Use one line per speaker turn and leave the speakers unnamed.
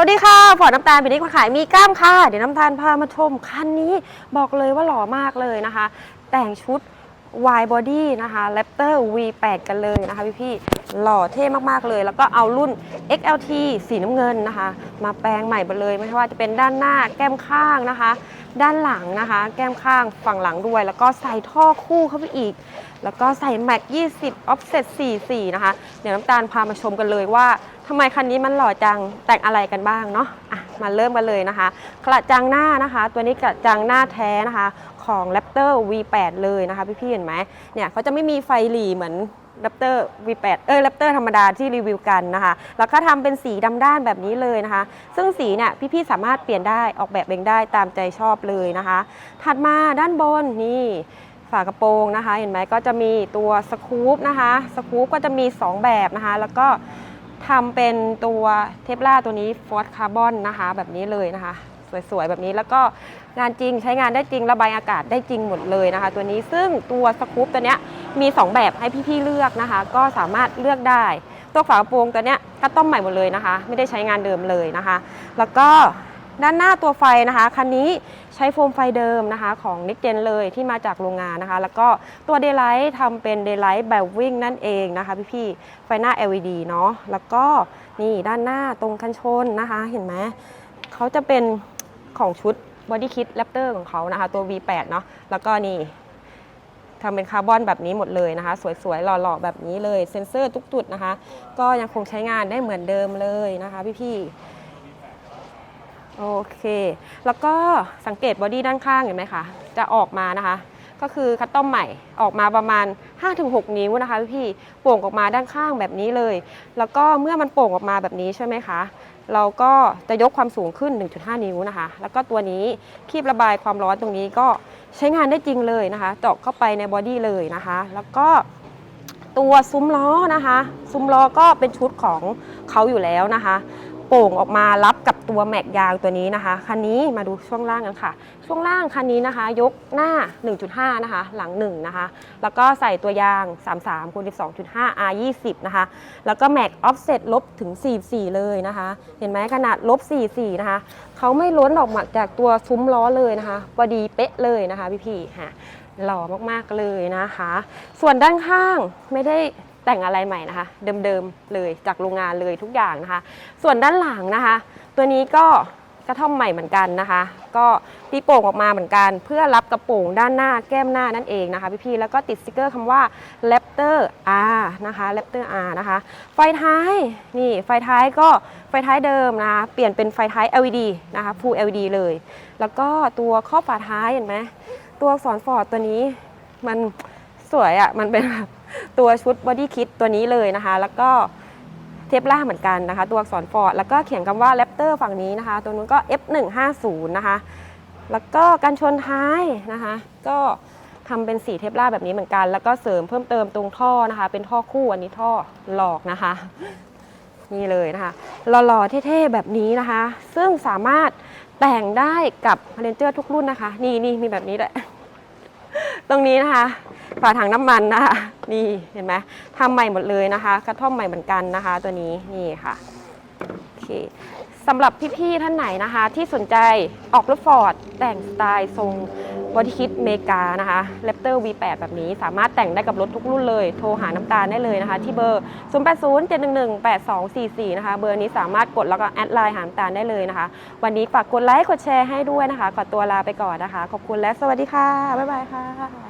วัสดีค่ะฟอน้ำตาลปีนี้มาขายมีกล้ามค่ะ เดี๋ยวน้ำตาลพามาชมคันนี้บอกเลยว่าหล่อมากเลยนะคะ แต่งชุด wide body นะคะ Raptor V8 กันเลยนะคะพี่ๆหล่อเท่มากๆเลย แล้วก็เอารุ่น XLT สีน้ำเงินนะคะ มาแปลงใหม่หมดเลย ไม่ว่าจะเป็นด้านหน้าแก้มข้างนะคะ ด้านหลังนะคะ แก้มข้างฝั่งหลังด้วย แล้วก็ใส่ท่อคู่เข้าไปอีก แล้วก็ใส่แม็ก20 offset 44 นะคะ เดี๋ยวน้ำตาลพามาชมกันเลยว่าทำไมคันนี้มันหล่อจังแต่งอะไรกันบ้างเนาะอะมาเริ่มกันเลยนะคะกระจังหน้านะคะ ตัวนี้กระจังหน้าแท้นะคะ ของ Raptor V8 เลยนะคะพี่ๆเห็นไหมเนี่ยเขาจะไม่มีไฟหลีเหมือน Raptor V8 เออ Raptor ธรรมดาที่รีวิวกันนะคะ แล้วก็ทำเป็นสีดำด้านแบบนี้เลยนะคะ ซึ่งสีเนี่ยพี่ๆสามารถเปลี่ยนได้ออกแบบเองได้ตามใจชอบเลยนะคะ ถัดมาด้านบนนี่ฝากระโปรงนะคะ เห็นไหมก็จะมีตัวสกู๊ปนะคะสกู๊ปก็จะมี 2 แบบนะคะ แล้วก็ทำเป็นตัวเทปล่าตัวนี้ฟอสคาร์บอนนะคะ แบบนี้เลยนะคะ สวยๆ แบบนี้ แล้วก็งานจริงใช้งานได้จริงระบายอากาศได้จริงหมดเลยนะคะ ตัวนี้ซึ่งตัวสกู๊ปตัวเนี้ยมี 2 แบบให้พี่ๆเลือกนะคะ ก็สามารถเลือกได้ ตัวฝากระโปรงตัวเนี้ยก็ต้มใหม่หมดเลยนะคะ ไม่ได้ใช้งานเดิมเลยนะคะ แล้วก็ด้านหน้าตัวไฟนะคะคันนี้ใช้โฟมไฟเดิมนะคะ ของนิกเจนเลยที่มาจากโรงงานนะคะ แล้วก็ตัวเด y l ไลท์ทำเป็นเด y l ไลท์แบบวิ่งนั่นเองนะคะพี่ๆไฟหน้า LED เนาะแล้วก็นี่ด้านหน้าตรงคันชนนะคะ เห็นไหมเขาจะเป็น ของชุด Body Kit Raptor ของเขานะคะ ตัว V8 เนาะแล้วก็นี่ทำเป็นคาร์บอนแบบนี้หมดเลยนะคะ สวยๆ หล่อๆ แบบนี้เลย เซ็นเซอร์ทุกจุดนะคะ ก็ยังคงใช้งานได้เหมือนเดิมเลยนะคะพี่ๆ โอเค แล้วก็สังเกตบอดี้ด้านข้างเห็นไหมคะ จะออกมานะคะ ก็คือคัตตอมใหม่ออกมาประมาณ 5-6 นิ้วนะคะพี่ๆ โป่งออกมาด้านข้างแบบนี้เลย แล้วก็เมื่อมันโป่งออกมาแบบนี้ใช่ไหมคะ เราก็จะยกความสูงขึ้น 1.5 นิ้วนะคะ แล้วก็ตัวนี้คีบระบายความร้อนตรงนี้ก็ใช้งานได้จริงเลยนะคะเจาะเข้าไปในบอดี้เลยนะคะ แล้วก็ตัวซุ้มล้อนะคะ ซุ้มล้อก็เป็นชุดของเขาอยู่แล้วนะคะ โป่งออกมารับกับตัวแม็กยางตัวนี้นะคะคันนี้มาดูช่วงล่างกันค่ะ ช่วงล่างคันนี้นะคะ ยกหน้า 1.5 นะคะ หลัง 1 นะคะ แล้วก็ใส่ตัวยาง 33คูณ12.5 R 20นะคะ แล้วก็แม็กออฟเซ็ตลบถึง 44 เลยนะคะ เห็นไหมขนาดลบ 44 นะคะเขาไม่ล้นออกมาจากตัวซุ้มล้อเลยนะคะพอดีเป๊ะเลยนะคะพี่ๆฮะหล่อมากๆเลยนะคะ ส่วนด้านข้างไม่ได้ แต่งอะไรใหม่นะคะ เดิมๆเลยจากโรงงานเลยทุกอย่างนะคะ ส่วนด้านหลังนะคะ ตัวนี้ก็กระท่อมใหม่เหมือนกันนะคะ ก็ตีโป่งออกมาเหมือนกัน เพื่อรับกระโปรงด้านหน้าแก้มหน้านั่นเองนะคะพี่ๆแล้วก็ติดสติกเกอร์คำว่า Raptor R นะคะ Raptor R นะคะ ไฟท้ายนี่ไฟท้ายก็ไฟท้ายเดิมนะคะเปลี่ยนเป็นไฟท้าย LED นะคะ Full LED เลย แล้วก็ตัวครอฝาท้ายเห็นไหมตัวอักษรฟอร์ดตัวนี้มันสวยอะ่ะมันเป็นแบบ ตัวชุดบอดี้คิดตัวนี้เลยนะคะ แล้วก็เทปล่าเหมือนกันนะคะ ตัวอักษรฟอร์ดแล้วก็เขียนคำว่า Raptor ฝั่งนี้นะคะ ตัวนู้นก็ F150 นะคะ แล้วก็การชนท้ายนะคะ ก็ทำเป็นสีเทปล่าแบบนี้เหมือนกัน แล้วก็เสริมเพิ่มเติมตรงท่อนะคะ เป็นท่อคู่อันนี้ท่อหลอกนะคะนี่เลยนะคะหล่อๆเท่ๆแบบนี้นะคะ ซึ่งสามารถแต่งได้กับเรนเจอร์ทุกรุ่นนะคะ นี่นี่มีแบบนี้ด้วยตรงนี้นะคะ ฝาถังน้ำมันนะคะนี่เห็นไหมทำใหม่หมดเลยนะคะ กระท่อมใหม่เหมือนกันนะคะ ตัวนี้นี่ค่ะโอเคสำหรับพี่ๆท่านไหนนะคะ ที่สนใจออกรถฟอร์ดแต่งสไตล์ทรงบอดี้คิดเมกานะคะแรปเตอร์ V8 แบบนี้สามารถแต่งได้กับรถทุกรุ่นเลย โทรหาน้ำตาลได้เลยนะคะ ที่เบอร์ 0807118244 นะคะ เบอร์นี้สามารถกดแล้วก็แอดไลน์หาน้ำตาลได้เลยนะคะ วันนี้ฝากกดไลค์กดแชร์ให้ด้วยนะคะ ขอตัวลาไปก่อนนะคะ ขอบคุณและสวัสดีค่ะ บ๊ายบายค่ะ